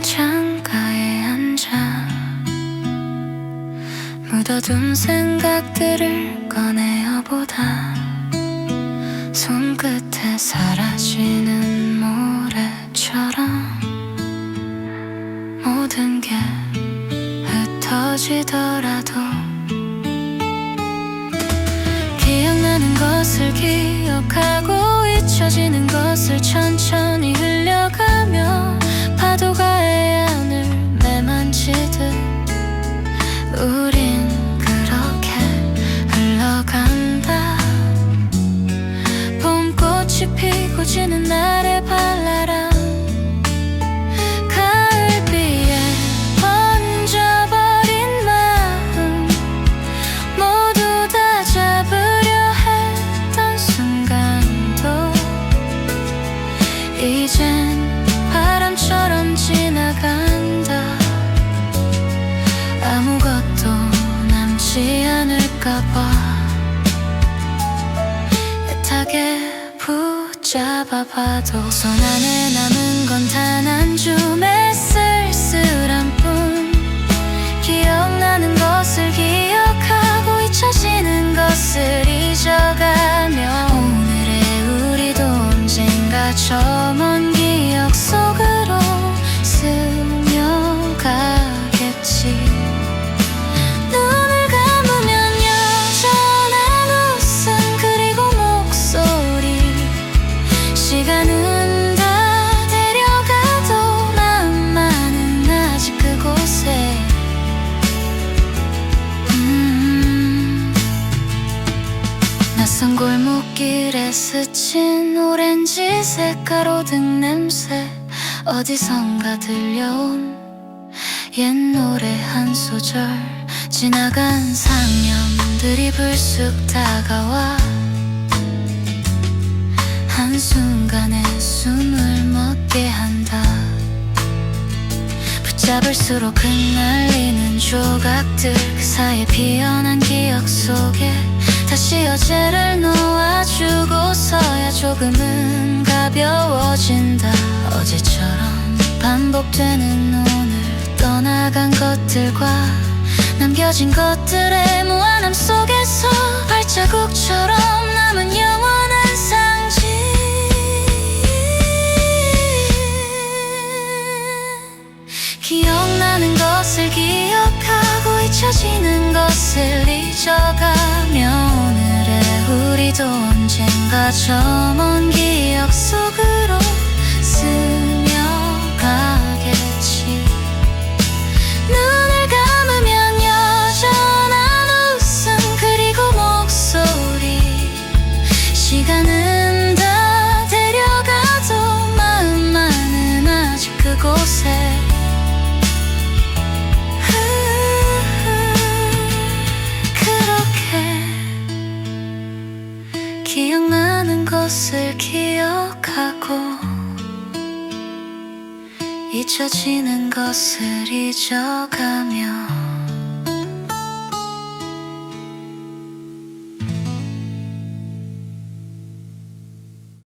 창가에 앉아 묻어둔 생각들을 꺼내어 보다 손끝에 사라지는 모래처럼 모든 게 흩어지더라도 기억나는 것을 기억하고 잊혀지는 것을 천 피고 지 잡아봐도 손 안에 남은 건단 낯선 골목길에 스친 오렌지색 가로등 냄새 어디선가 들려온 옛 노래 한 소절. 지나간 상념들이 불쑥 다가와 한순간에 숨을 멎게 한다. 붙잡을수록 흩날리는 조각들 그 사이에 피어난 기억 속에 다시 어제를 놓아주고서야 조금은 가벼워진다. 어제처럼 반복되는 오늘 떠나간 것들과 남겨진 것들의 무한함 속에서 발자국처럼 남은 영원한 상징. 기억나는 것을 기억하고 잊혀지는 것을 잊어가며 우리도 언젠가 저 먼 기억 속으로 잊혀지는 것을 잊어가며